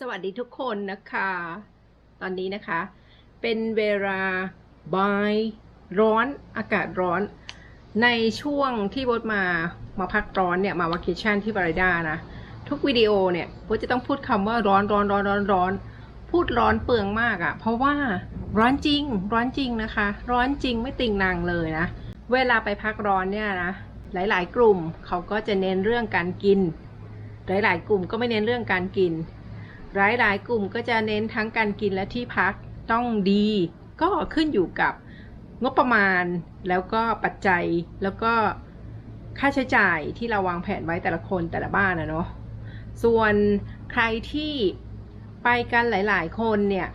สวัสดีทุกคนนะคะ ตอนนี้นะคะ เป็นเวลาบ่ายร้อนอากาศร้อน ในช่วงที่โบทมามาพักร้อนเนี่ย มาวาเคชั่นที่บริดานะ ทุกวิดีโอเนี่ยโบทจะต้องพูดคำว่าร้อนร้อนร้อนร้อนร้อน พูดร้อนเปลืองมากอะ่ะ เพราะว่าร้อนจริง ร้อนจริงนะคะ ร้อนจริงไม่ติงนางเลยนะ เวลาไปพักร้อนเนี่ยนะ หลาย ๆ กลุ่มเขาก็จะเน้นเรื่องการกิน หลาย ๆ กลุ่มก็ไม่เน้นเรื่องการกิน หลายๆ กลุ่มก็จะเน้นทั้งการกินและที่พักต้องดี ก็ขึ้นอยู่กับงบประมาณแล้วก็ปัจจัยแล้วก็ค่าใช้จ่ายที่เราวางแผนไว้แต่ละคนแต่ละบ้านนะเนาะส่วนใครที่ไปกันหลาย ๆ คนเนี่ย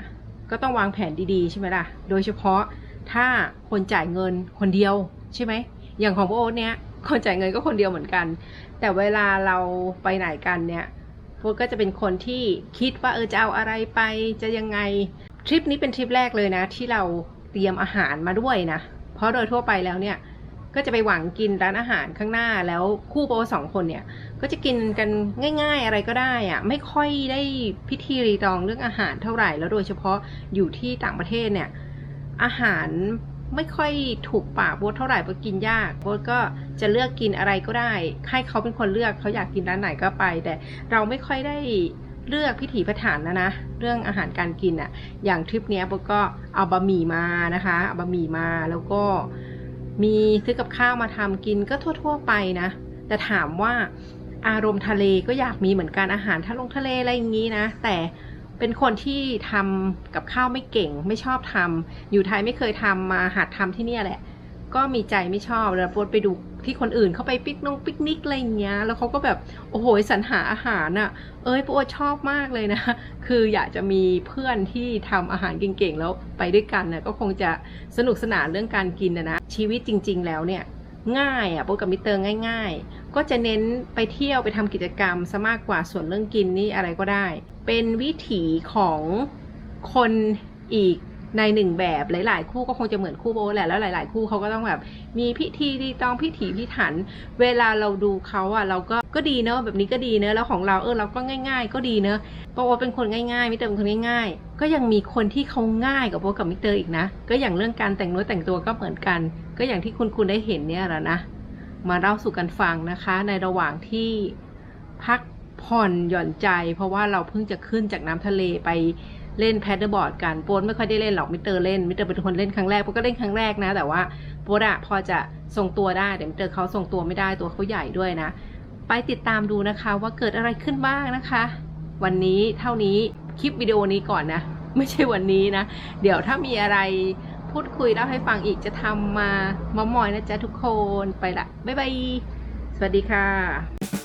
ก็ต้องวางแผนดีๆ ใช่ไหมล่ะ โดยเฉพาะถ้าคนจ่ายเงินคนเดียวใช่ไหม อย่างของพวกโอ๊ตเนี่ยคนจ่ายเงินก็คนเดียวเหมือนกัน แต่เวลาเราไปไหนกันเนี่ย พวกก็จะเป็นคนที่คิดว่าเออจะเอาอะไรไปจะยังไงทริปนี้เป็นทริปแรกเลยนะ ที่เราเตรียมอาหารมาด้วยนะ เพราะโดยทั่วไปแล้วเนี่ยก็จะไปหวังกินร้านอาหารข้างหน้าแล้วคู่โปสองคนเนี่ย ก็จะกินกันง่าย ๆอะไรก็ได้อะไม่ค่อยได้พิธีรีตองเรื่องอาหารเท่าไหร่ แล้วโดยเฉพาะอยู่ที่ต่างประเทศเนี่ย อาหาร ไม่ค่อยถูกปากโบทเท่าไหร่โบทกินยากโบทก็จะเลือกกินอะไรก็ได้ ให้เขาเป็นคนเลือกเขาอยากกินร้านไหนก็ไป แต่เราไม่ค่อยได้เลือกพิถีพิถันนะนะ เรื่องอาหารการกินอะอย่างทริปนี้โบทก็เอาบะหมี่มานะคะเอาบะหมี่มาแล้วก็มีซื้อกับข้าวมาทำกินก็ทั่ว ๆ ไปนะ แต่ถามว่าอารมณ์ทะเลก็อยากมีเหมือนกันอาหารทะลงทะเลอะไรอย่างนี้นะ แต่ เป็นคนที่ทำกับข้าวไม่เก่ง ไม่ชอบทำอยู่ไทยไม่เคยทำมาหัดทำที่เนี่ยแหละ ก็มีใจไม่ชอบแล้วโพสไปดูที่คนอื่นเขาไปปิกนงปิกนิกอะไรเงี้ย แล้วเขาก็แบบโอ้โหสรรหาอาหารอะ่ะ เอ้ยโพสต์ชอบมากเลยนะ คืออยากจะมีเพื่อนที่ทำอาหารเก่งๆ แล้วไปด้วยกันนะก็คงจะสนุกสนานเรื่องการกินนะนะชีวิตจริง ๆ แล้วเนี่ยง่ายอะ่ะโปรกับมิเตอร์ง่าย ๆ ก็จะเน้นไปเที่ยวไปทำกิจกรรมซะมากกว่าส่วนเรื่องกินนี่อะไรก็ได้ เป็นวิถีของคนอีกในหนึ่งแบบหลาย ๆ คู่ก็คงจะเหมือนคู่โบแหละแล้วหลาย ๆ คู่เขาก็ต้องแบบ มีพิธีรีตองพิถีพิถัน เวลาเราดูเขาอะเราก็ก็ดีเนอะแบบนี้ก็ดีเนอะแล้วของเราเออเราก็ง่าย ๆ ก็ดีเนอะโปรเป็นคนง่ายๆมิสเตอร์เป็นคนง่าย ๆ ก็ยังมีคนที่เขาง่ายกว่าโปรกับมิสเตอร์อีกนะ ก็อย่างเรื่องการแต่งเนื้อแต่งตัวก็เหมือนกัน ก็อย่างที่คุณคุณได้เห็นเนี่ยแหละนะ มาเล่าสู่กันฟังนะคะ ในระหว่างที่พักผ่อนหย่อนใจ เพราะว่าเราเพิ่งจะขึ้นจากน้ำทะเลไปเล่นแพดเดิลบอร์ดกันโป๊ดไม่ค่อยได้เล่นหรอกมิเตอร์เล่นมิเตอร์เป็นคนเล่นครั้งแรกโปก็เล่นครั้งแรกนะ แต่ว่าโป๊ดอะพอจะทรงตัวได้แต่มิเตอร์เขาทรงตัวไม่ได้ตัวเขาใหญ่ด้วยนะ ไปติดตามดูนะคะว่าเกิดอะไรขึ้นบ้างนะคะ วันนี้เท่านี้คลิปวิดีโอนี้ก่อนนะ ไม่ใช่วันนี้นะ เดี๋ยวถ้ามีอะไร พูดคุยเล่าให้ฟังอีกจะทำมามอมอยนะจ๊ะทุกคนไปละบ๊ายบายสวัสดีค่ะ